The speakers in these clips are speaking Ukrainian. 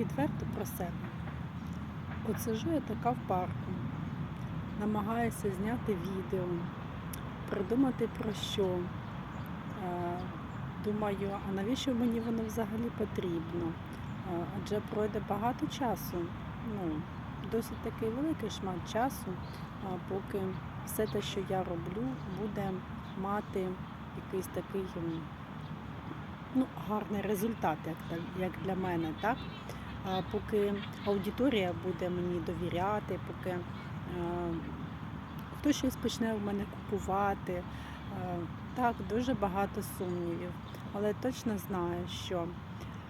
Відверто про себе. От сижу я така в парку, намагаюся зняти відео, придумати про що. Е, Думаю, а навіщо мені воно взагалі потрібно? Е, Адже пройде багато часу, ну, досить такий великий шмат часу, поки все те, що я роблю, буде мати якийсь такий ну, гарний результат, як, для- мене, так? Поки аудиторія буде мені довіряти, поки е, хтось щось почне в мене купувати. е, Так, дуже багато сумнівів. Але точно знаю, що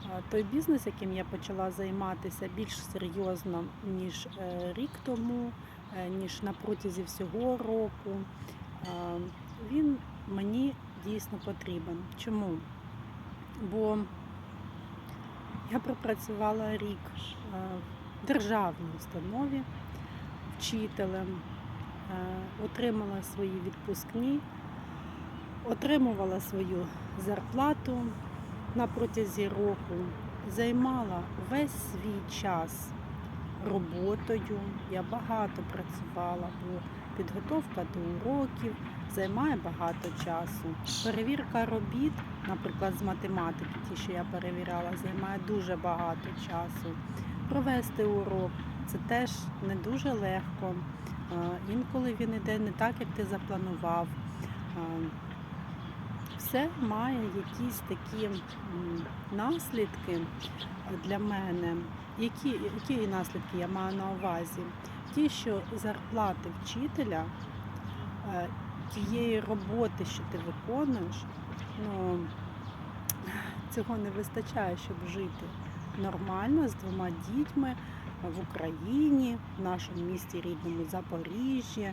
е, той бізнес, яким я почала займатися більш серйозно, ніж рік тому, ніж на протязі всього року, він мені дійсно потрібен. Чому? Бо я пропрацювала рік е, в державній установі вчителем, е, отримала свої відпускні, отримувала свою зарплату на протязі року, займала весь свій час роботою. Я багато працювала, бо підготовка до уроків займає багато часу. Перевірка робіт, наприклад, з математики, ті, що я перевіряла, займає дуже багато часу. Провести урок це теж не дуже легко. Інколи він іде не так, як ти запланував. Все має якісь такі наслідки для мене. Які, які наслідки я маю на увазі? Ті, що зарплати вчителя, е, тієї роботи, що ти виконуєш, ну, цього не вистачає, щоб жити нормально з двома дітьми в Україні, в нашому місті рідному Запоріжжі.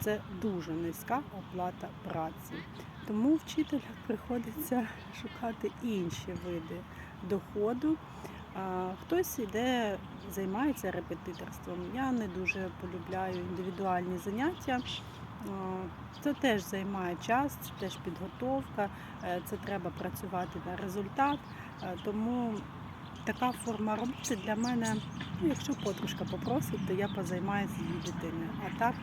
Це дуже низька оплата праці. Тому вчителям приходиться шукати інші види доходу. Хтось іде, займається репетиторством. Я не дуже полюбляю індивідуальні заняття. А, Це теж займає час, це теж підготовка, е, це треба працювати на результат. Е, Тому така форма роботи для мене, ну, якщо подружка попросить, то я позаймаюся її дитиною. А так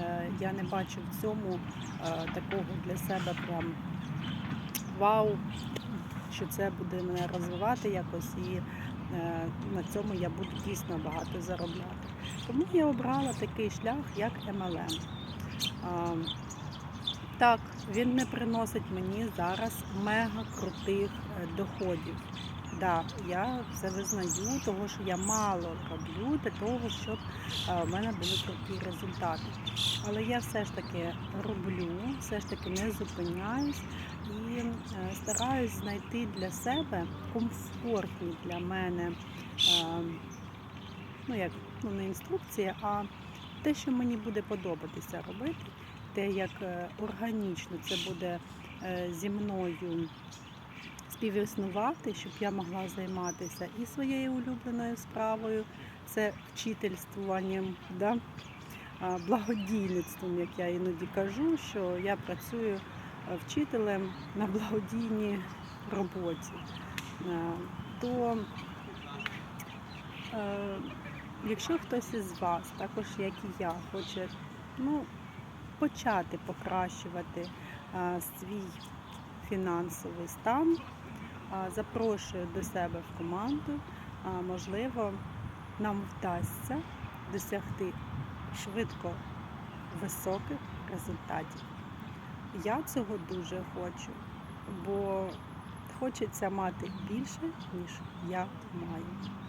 е, я не бачу в цьому е, такого для себе прям вау, що це буде мене розвивати якось і е, на цьому я буду дійсно багато заробляти. Тому я обрала такий шлях, як MLM. Так, він не приносить мені зараз мега крутих е, доходів. Да, я це визнаю, того що я мало роблю для того, щоб е, в мене були круті результати. Але я все ж таки роблю, все ж таки не зупиняюсь і е, стараюсь знайти для себе комфортні для мене, ну як ну не інструкції, а те, що мені буде подобатися робити, те, як е, органічно це буде е, зі мною співіснувати, щоб я могла займатися і своєю улюбленою справою, це вчительствуванням, да? благодійництвом, як я іноді кажу, що я працюю е, вчителем на благодійній роботі. То якщо хтось із вас, також як і я, хоче ну, почати покращувати е, свій фінансовий стан, а, запрошую до себе в команду. А, Можливо, нам вдасться досягти швидко високих результатів. Я цього дуже хочу, бо хочеться мати більше, ніж я маю.